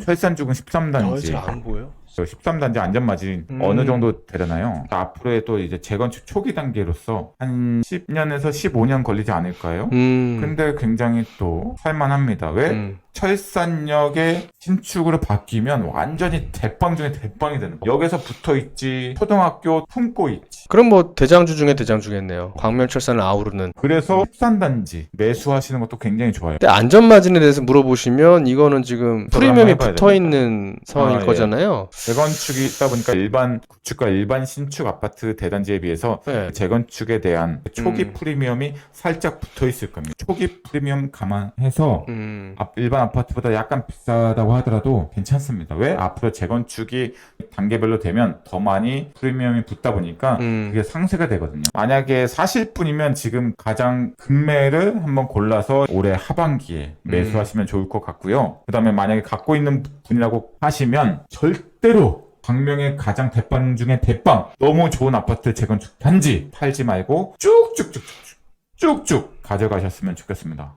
철산죽은 13단지. 잘안 보여. 13단지 안전마진 음. 어느 정도 되잖아요. 앞으로의 또 이제 재건축 초기 단계로서 한 10년에서 15년 걸리지 않을까요? 음. 근데 굉장히 또 살만합니다. 왜? 음. 철산역의 신축으로 바뀌면 완전히 대빵 중에 대빵이 되는 거예요. 역에서 붙어 있지, 초등학교 품고 있지. 그럼 뭐 대장주 중에 대장주겠네요. 광명철산을 아우르는. 그래서 13단지 매수하시는 것도 굉장히 좋아요. 근데 안전마진에 대해서 물어보시면 이거는 지금 프리미엄이 붙어 있는 상황일 아, 예. 거잖아요. 재건축이 있다 보니까 일반 구축과 일반 신축 아파트 대단지에 비해서 네. 재건축에 대한 초기 음. 프리미엄이 살짝 붙어 있을 겁니다. 초기 프리미엄 감안해서 음. 앞- 일반 아파트보다 약간 비싸다고 하더라도 괜찮습니다. 왜? 앞으로 재건축이 단계별로 되면 더 많이 프리미엄이 붙다 보니까 음. 그게 상세가 되거든요. 만약에 사실 분이면 지금 가장 금매를 한번 골라서 올해 하반기에 매수하시면 좋을 것 같고요. 그 다음에 만약에 갖고 있는 분이라고 하시면 절대로 광명의 가장 대빵 중에 대빵 너무 좋은 아파트 재건축 단지 팔지 말고 쭉쭉쭉쭉 쭉쭉 가져가셨으면 좋겠습니다.